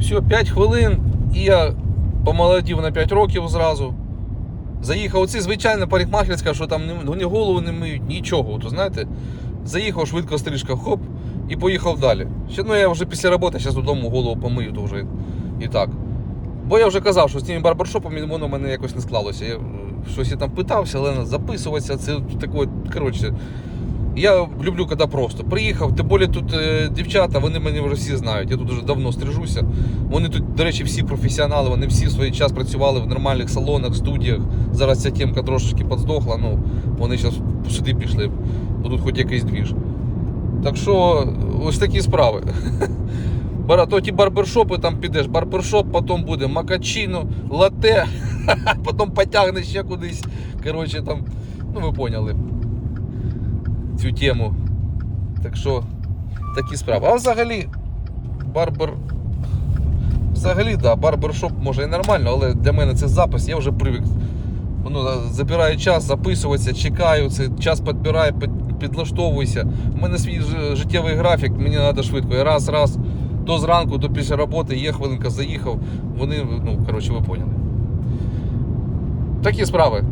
Все, 5 хвилин, і я помолодів на 5 років зразу. Заїхав, оці звичайна парикмахерська, що там вони голову не миють, нічого. То знаєте, заїхав швидко стрижка, хоп, і поїхав далі. Ще, ну я вже після роботи зараз додому голову помию, вже і так. Бо я вже казав, що з тим барбершопом воно в мене якось не склалося. Я щось я там питався, але записуватися, це таке, коротше. Я люблю, коли просто. Приїхав, тим більше тут е, дівчата, вони мене вже всі знають. Я тут вже давно стрижуся. Вони тут, до речі, всі професіонали, вони всі в свій час працювали в нормальних салонах, студіях. Зараз ця темка трошечки подздохла, ну вони зараз сюди пішли, бо тут хоч якийсь двіж. Так що ось такі справи. То ті барбершопи там підеш, барбершоп, потім буде макачино, лате, потім потягне ще кудись. Коротше, там, ну ви поняли цю тему. Так що такі справи. А взагалі, барбер. Взагалі, да, барбершоп може і нормально, але для мене це запис, я вже привик. Воно забирає час, записуватися, чекаю, це час підбирає, під- підлаштовуюся. У мене свій життєвий графік, мені треба швидко. Я раз, раз, до зранку, до після роботи, є хвилинка, заїхав. Вони, ну, коротше, ви поняли. Такі справи.